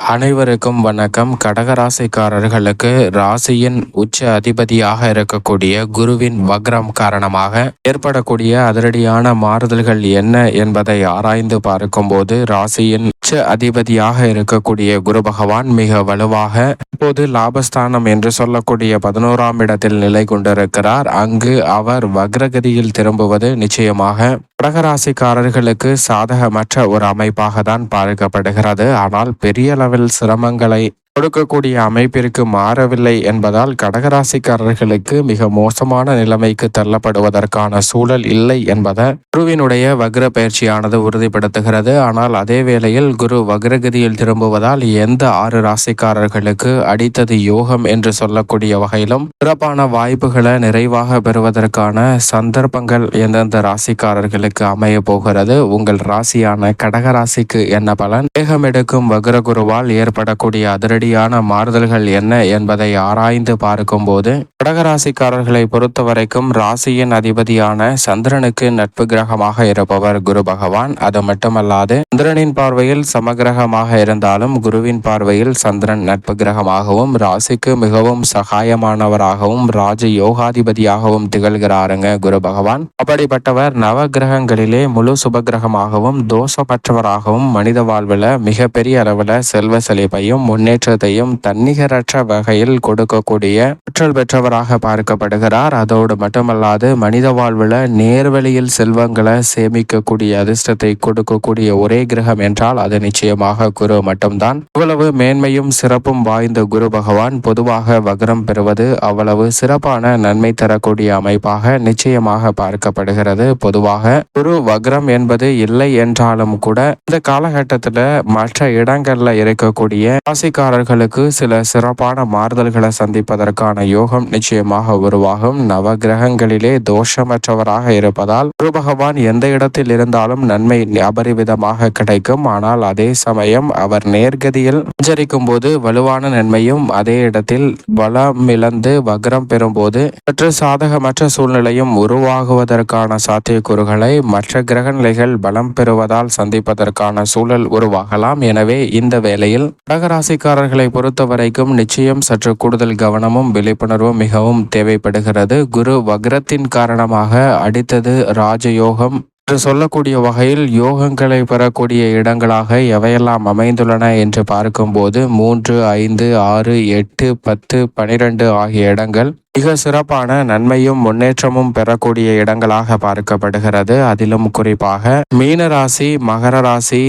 அனைவருக்கும் வணக்கம். கடகராசிக்காரர்களுக்கு ராசியின் உச்ச அதிபதியாக இருக்கக்கூடிய குருவின் வக்ரம் காரணமாக ஏற்படக்கூடிய அதிரடியான மாறுதல்கள் என்ன என்பதை ஆராய்ந்து பார்க்கும்போது ராசியின் உச்ச அதிபதியாக இருக்கக்கூடிய குரு பகவான் மிக வலுவாக இப்போது லாபஸ்தானம் என்று சொல்லக்கூடிய பதினோராம் இடத்தில் நிலை கொண்டிருக்கிறார். அங்கு அவர் வக்ரகதியில் திரும்புவது நிச்சயமாக கடகராசிக்காரர்களுக்கு சாதகமற்ற ஒரு அமைப்பாக தான் பார்க்கப்படுகிறது. ஆனால் பெரிய அளவில் சிரமங்களை கொடுக்கக்கூடிய அமைப்பிற்கு மாறவில்லை என்பதால் கடகராசிக்காரர்களுக்கு மிக மோசமான நிலைமைக்கு தள்ளப்படுவதற்கான சூழல் இல்லை என்பதை குருவினுடைய வக்ர பயிற்சியானது உறுதிப்படுத்துகிறது. ஆனால் அதே வேளையில் குரு வக்ரகதியில் திரும்புவதால் எந்த ஆறு ராசிக்காரர்களுக்கு அடித்தது யோகம் என்று சொல்லக்கூடிய வகையிலும் சிறப்பான வாய்ப்புகளை நிறைவாக பெறுவதற்கான சந்தர்ப்பங்கள் எந்தெந்த ராசிக்காரர்களுக்கு அமைய போகிறது உங்கள் ராசியான கடகராசிக்கு என்ன பலன்? வேகம் எடுக்கும் வக்ரகுருவால் ஏற்படக்கூடிய அதிரடி அதிரடியான மாறுதல்கள் என்ன என்பதை ஆராய்ந்து பார்க்கும்போது கடகராசிக்காரர்களை பொறுத்த வரைக்கும் ராசியின் அதிபதியான சந்திரனுக்கு நட்பு கிரகமாக இருப்பவர் குரு பகவான். அது மட்டுமல்லாது சந்திரனின் பார்வையில் சமகிரகமாக இருந்தாலும் குருவின் பார்வையில் சந்திரன் நட்பு கிரகமாகவும் ராசிக்கு மிகவும் சகாயமானவராகவும் ராஜ யோகாதிபதியாகவும் திகழ்கிறாருங்க குரு பகவான். அப்படிப்பட்டவர் நவ கிரகங்களிலே முழு சுபகிரகமாகவும் தோஷமற்றவராகவும் மனித வாழ்வில் மிகப்பெரிய அளவில் செல்வ செழிப்பையும் முன்னேற்ற முழுவதையும் தன்னிகரற்ற வகையில் கொடுக்கக்கூடிய ஆற்றல் பெற்றவராக பார்க்கப்படுகிறார். அதோடு மட்டுமல்லாது மனித வாழ்வில் நேர்வழியில் செல்வங்களை சேமிக்கக்கூடிய அதிர்ஷ்டத்தை கொடுக்கக்கூடிய ஒரே கிரகம் என்றால் அது நிச்சயமாக குரு மட்டும்தான். இவ்வளவு மேன்மையும் சிறப்பும் வாய்ந்த குரு பகவான் பொதுவாக வக்ரம் பெறுவது அவ்வளவு சிறப்பான நன்மை தரக்கூடிய அமைப்பாக நிச்சயமாக பார்க்கப்படுகிறது. பொதுவாக குரு வக்ரம் என்பது இல்லை என்றாலும் கூட இந்த காலகட்டத்தில் மற்ற இடங்கள்ல இருக்கக்கூடிய ராசிக்கார அவர்களுக்கு சில சிறப்பான மாறுதல்களை சந்திப்பதற்கான யோகம் நிச்சயமாக உருவாகும். நவ கிரகங்களிலே தோஷமற்றவராக இருப்பதால் குரு பகவான் எந்த இடத்தில் இருந்தாலும் நன்மை அபரிவிதமாக கிடைக்கும். ஆனால் அதே சமயம் அவர் நேர்கதியில் சஞ்சரிக்கும் போது வலுவான நன்மையும் அதே இடத்தில் வளமிழந்து வக்ரம் பெறும்போது சற்று சாதகமற்ற சூழ்நிலையும் உருவாகுவதற்கான சாத்தியக்கூறுகளை மற்ற கிரக நிலைகள் பலம் பெறுவதால் சந்திப்பதற்கான சூழல் உருவாகலாம். எனவே இந்த வேளையில் கடகராசிக்காரர்கள் அவர்களை பொறுத்த வரைக்கும் நிச்சயம் சற்று கூடுதல் கவனமும் விழிப்புணர்வும் மிகவும் தேவைப்படுகிறது. குரு வக்ரத்தின் காரணமாக அடித்தது ராஜயோகம். என்று சொல்லக்கூடிய வகையில் யோகங்களை பெறக்கூடிய இடங்களாக எவையெல்லாம் அமைந்துள்ளன என்று பார்க்கும்போது மூன்று ஐந்து ஆறு எட்டு பத்து பனிரெண்டு ஆகிய இடங்கள் மிக சிறப்பான நன்மையும் முன்னேற்றமும் பெறக்கூடிய இடங்களாக பார்க்கப்படுகிறது. அதிலும் குறிப்பாக மீன ராசி மகர ராசி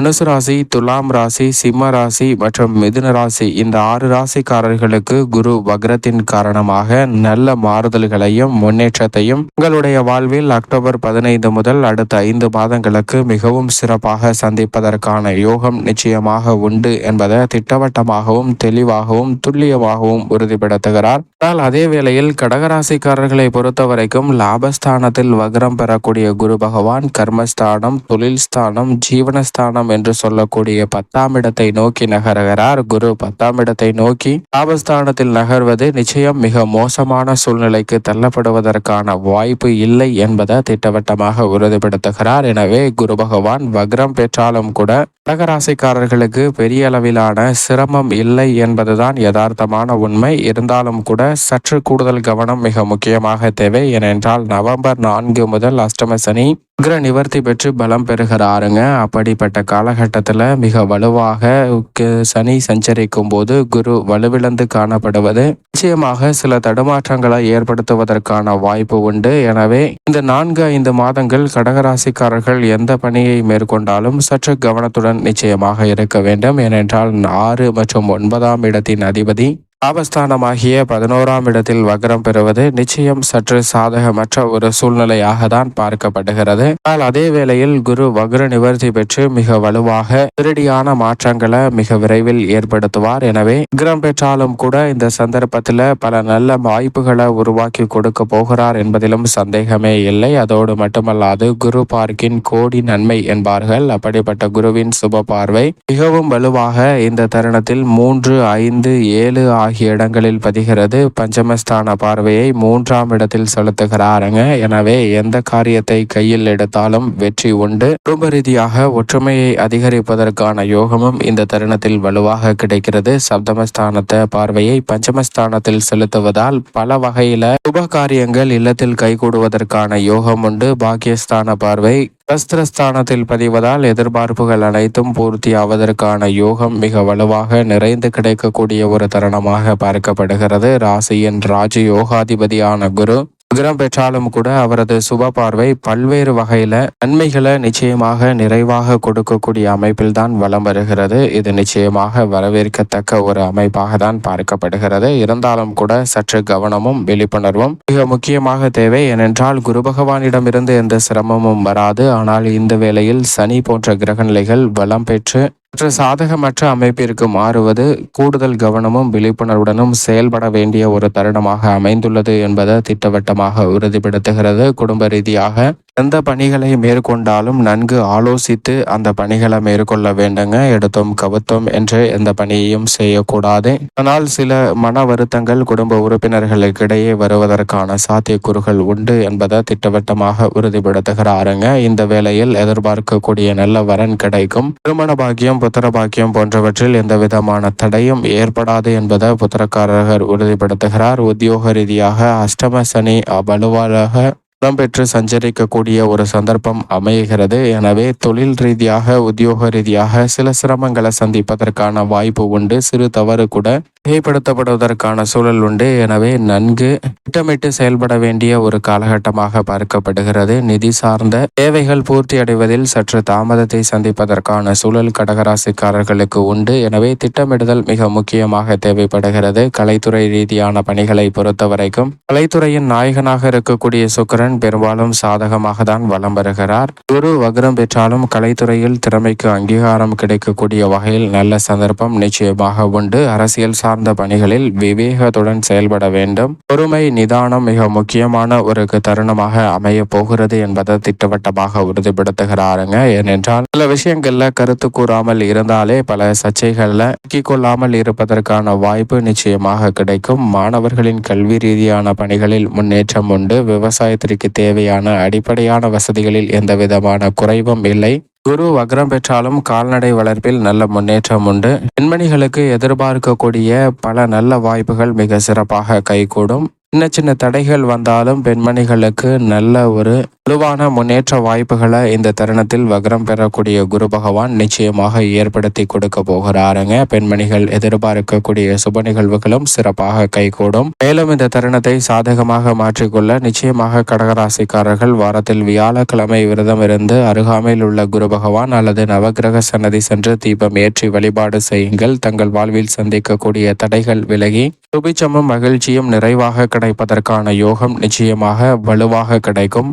தனுசு ராசி துலாம் ராசி சிம்ம ராசி மற்றும் மிதுன ராசி. இந்த ஆறு ராசிக்காரர்களுக்கு குரு வக்ரத்தின் காரணமாக நல்ல மாறுதல்களையும் முன்னேற்றத்தையும் உங்களுடைய வாழ்வில் அக்டோபர் பதினைந்து முதல் அடுத்த ஐந்து மாதங்களுக்கு மிகவும் சிறப்பாக சந்திப்பதற்கான யோகம் நிச்சயமாக உண்டு என்பதை திட்டவட்டமாகவும் தெளிவாகவும் துல்லியமாகவும் உறுதிப்படுத்துகிறார். ஆனால் அதே வேளையில் கடகராசிக்காரர்களை பொறுத்த வரைக்கும் லாபஸ்தானத்தில் வக்ரம் பெறக்கூடிய குரு பகவான் கர்மஸ்தானம் தொழில் ஸ்தானம் ஜீவனஸ்தானம் என்று சொல்லக்கூடிய பத்தாம் இடத்தை நோக்கி நகர்கிறார் குரு. பத்தாம் இடத்தை நோக்கி லாபஸ்தானத்தில் நகர்வது நிச்சயம் மிக மோசமான சூழ்நிலைக்கு தள்ளப்படுவதற்கான வாய்ப்பு இல்லை என்பதை திட்டவட்டமாக உறுதிப்படுத்துகிறார். எனவே குரு பகவான் வக்ரம் பெற்றாலும் கூட கடகராசிக்காரர்களுக்கு பெரிய அளவிலான சிரமம் இல்லை என்பதுதான் யதார்த்தமான உண்மை. இருந்தாலும் கூட சற்று கூடுதல் கவனம் மிக முக்கியமாக தேவை. ஏனென்றால் நவம்பர் நான்கு முதல் அஷ்டம சனி உக்ர நிவர்த்தி பெற்று பலம் பெறுகிறாருங்க. அப்படிப்பட்ட காலகட்டத்தில் மிக வலுவாக சனி சஞ்சரிக்கும் போது குரு வலுவிழந்து காணப்படுவது நிச்சயமாக சில தடுமாற்றங்களை ஏற்படுத்துவதற்கான வாய்ப்பு உண்டு. எனவே இந்த நான்கு ஐந்து மாதங்கள் கடகராசிக்காரர்கள் எந்த பணியை மேற்கொண்டாலும் சற்று கவனத்துடன் நிச்சயமாக இருக்க வேண்டும். ஏனென்றால் ஆறு மற்றும் ஒன்பதாம் இடத்தின் அதிபதி லாபஸ்தானமாகிய பதினோராம் இடத்தில் வக்ரம் பெறுவது நிச்சயம் சற்று சாதகமற்ற ஒரு சூழ்நிலையாக தான் பார்க்கப்படுகிறது. ஆனால் அதே வேளையில் குரு வக்ர நிவர்த்தி பெற்று மிக வலுவாக திருடியான மாற்றங்களை மிக விரைவில் ஏற்படுத்துவார். எனவே வக்ரம் பெற்றாலும் கூட இந்த சந்தர்ப்பத்தில் பல நல்ல வாய்ப்புகளை உருவாக்கி கொடுக்க போகிறார் என்பதிலும் சந்தேகமே இல்லை. அதோடு மட்டுமல்லாது குரு பார்க்கின் கோடி நன்மை என்பார்கள். அப்படிப்பட்ட குருவின் சுப பார்வை மிகவும் வலுவாக இந்த தருணத்தில் மூன்று ஐந்து ஏழு ஆகிய இடங்களில் பதிகிறது. பஞ்சமஸ்தான பார்வையை மூன்றாம் இடத்தில் செலுத்துகிறாருங்க. எனவே எந்த காரியத்தை கையில் எடுத்தாலும் வெற்றி உண்டு. குடும்ப ரீதியாக ஒற்றுமையை அதிகரிப்பதற்கான யோகமும் இந்த தருணத்தில் வலுவாக கிடைக்கிறது. சப்தமஸ்தானத்தை பார்வையை பஞ்சமஸ்தானத்தில் செலுத்துவதால் பல வகையில சுப காரியங்கள் இல்லத்தில் கைகூடுவதற்கான யோகம் உண்டு. பாக்கியஸ்தான பார்வை சஸ்திரஸ்தானத்தில் பதிவதால் எதிர்பார்ப்புகள் அனைத்தும் பூர்த்தியாவதற்கான யோகம் மிக வலுவாக நிறைந்து கிடைக்கக்கூடிய ஒரு தருணமாக பார்க்கப்படுகிறது. ராசியின் ராஜ யோகாதிபதியான குரு விக்ரம் பெற்றாலும் கூட அவரது சுப பார்வை பல்வேறு வகையில நன்மைகளை நிச்சயமாக நிறைவாக கொடுக்கக்கூடிய அமைப்பில் தான் வலம் வருகிறது. இது நிச்சயமாக வரவேற்கத்தக்க ஒரு அமைப்பாக தான் பார்க்கப்படுகிறது. இருந்தாலும் கூட சற்று கவனமும் விழிப்புணர்வும் மிக முக்கியமாக தேவை. ஏனென்றால் குரு பகவானிடமிருந்து எந்த சிரமமும் வராது. ஆனால் இந்த வேளையில் சனி போன்ற கிரகநிலைகள் வளம் பெற்று மற்ற சாதகமற்ற அமைப்பிற்கு மாறுவது கூடுதல் கவனமும் விழிப்புணர்வுடனும் செயல்பட வேண்டிய ஒரு தருணமாக அமைந்துள்ளது என்பதை திட்டவட்டமாக உறுதிப்படுத்துகிறது. குடும்ப ரீதியாக எந்த பணிகளை மேற்கொண்டாலும் நன்கு ஆலோசித்து அந்த பணிகளை மேற்கொள்ள வேண்டுங்க. எடுத்தோம் கவுத்தோம் என்று எந்த பணியையும் செய்யக்கூடாது. ஆனால் சில மன வருத்தங்கள் குடும்ப உறுப்பினர்களுக்கிடையே வருவதற்கான சாத்தியக்கூறுகள் உண்டு என்பதை திட்டவட்டமாக உறுதிப்படுத்துகிறாருங்க. இந்த வேளையில் எதிர்பார்க்கக்கூடிய நல்ல வரன் கிடைக்கும். திருமண பாக்கியம் புத்திர பாக்கியம் போன்றவற்றில் எந்த விதமான தடையும் ஏற்படாது என்பதை புத்திரக்காரர்கள் உறுதிப்படுத்துகிறார். உத்தியோக ரீதியாக அஷ்டம சனி வலுவாக இடம்பெற்று சஞ்சரிக்கக்கூடிய ஒரு சந்தர்ப்பம் அமைகிறது. எனவே தொழில் ரீதியாக உத்தியோக ரீதியாக சில சிரமங்களை சந்திப்பதற்கான வாய்ப்பு உண்டு. சிறு தவறு கூட மிகைப்படுத்தப்படுவதற்கான சூழல் உண்டு. எனவே நன்கு திட்டமிட்டு செயல்பட வேண்டிய ஒரு காலகட்டமாக பார்க்கப்படுகிறது. நிதி சார்ந்த தேவைகள் பூர்த்தி அடைவதில் சற்று தாமதத்தை சந்திப்பதற்கான சூழல் கடகராசிக்காரர்களுக்கு உண்டு. எனவே திட்டமிடுதல் மிக முக்கியமாக தேவைப்படுகிறது. கலைத்துறை ரீதியான பணிகளை பொறுத்தவரைக்கும் கலைத்துறையின் நாயகனாக இருக்கக்கூடிய சுக்கரன் பெரும்பாலும் சாதகமாக தான் வலம் வருகிறார். குரு வக்ரம் பெற்றாலும் கலைத்துறையில் திறமைக்கு அங்கீகாரம் கிடைக்கக்கூடிய வகையில் நல்ல சந்தர்ப்பம் நிச்சயமாக உண்டு. அரசியல் சார்ந்த பணிகளில் விவேகத்துடன் செயல்பட வேண்டும். பொறுமை நிதானம் மிக முக்கியமான ஒரு தருணமாக அமைய போகிறது என்பதை திட்டவட்டமாக உறுதிப்படுத்துகிறாருங்க. ஏனென்றால் சில விஷயங்கள்ல கருத்து கூறாமல் இருந்தாலே பல சர்ச்சைகள்ல சிக்கிக்கொள்ளாமல் இருப்பதற்கான வாய்ப்பு நிச்சயமாக கிடைக்கும். மாணவர்களின் கல்வி ரீதியான பணிகளில் முன்னேற்றம் உண்டு. விவசாயத்திற்கு தேவையான அடிப்படையான வசதிகளில் எந்தவிதமான குறைவும் இல்லை. குரு வக்ரம் பெற்றாலும் கால்நடை வளர்ப்பில் நல்ல முன்னேற்றம் உண்டு. பெண்மணிகளுக்கு எதிர்பார்க்கக்கூடிய பல நல்ல வாய்ப்புகள் மிக சிறப்பாக கைகூடும். சின்ன சின்ன தடைகள் வந்தாலும் பெண்மணிகளுக்கு நல்ல ஒரு வலுவான முன்னேற்ற வாய்ப்புகளை இந்த தருணத்தில் வக்ரம் பெறக்கூடிய குரு பகவான் நிச்சயமாக ஏற்படுத்தி கொடுக்க போகிறாருங்க. பெண்மணிகள் எதிர்பார்க்கக்கூடிய சுப நிகழ்வுகளும் சிறப்பாக கைகூடும். மேலும் இந்த தருணத்தை சாதகமாக மாற்றிக்கொள்ள நிச்சயமாக கடகராசிக்காரர்கள் வாரத்தில் வியாழக்கிழமை விரதம் இருந்து அருகாமையில் உள்ள குரு பகவான் அல்லது நவகிரக சன்னதி சென்று தீபம் ஏற்றி வழிபாடு செய்யுங்கள். தங்கள் வாழ்வில் சந்திக்கக்கூடிய தடைகள் விலகி சுபிச்சமும் மகிழ்ச்சியும் நிறைவாக கிடைப்பதற்கான யோகம் நிச்சயமாக வலுவாக கிடைக்கும்.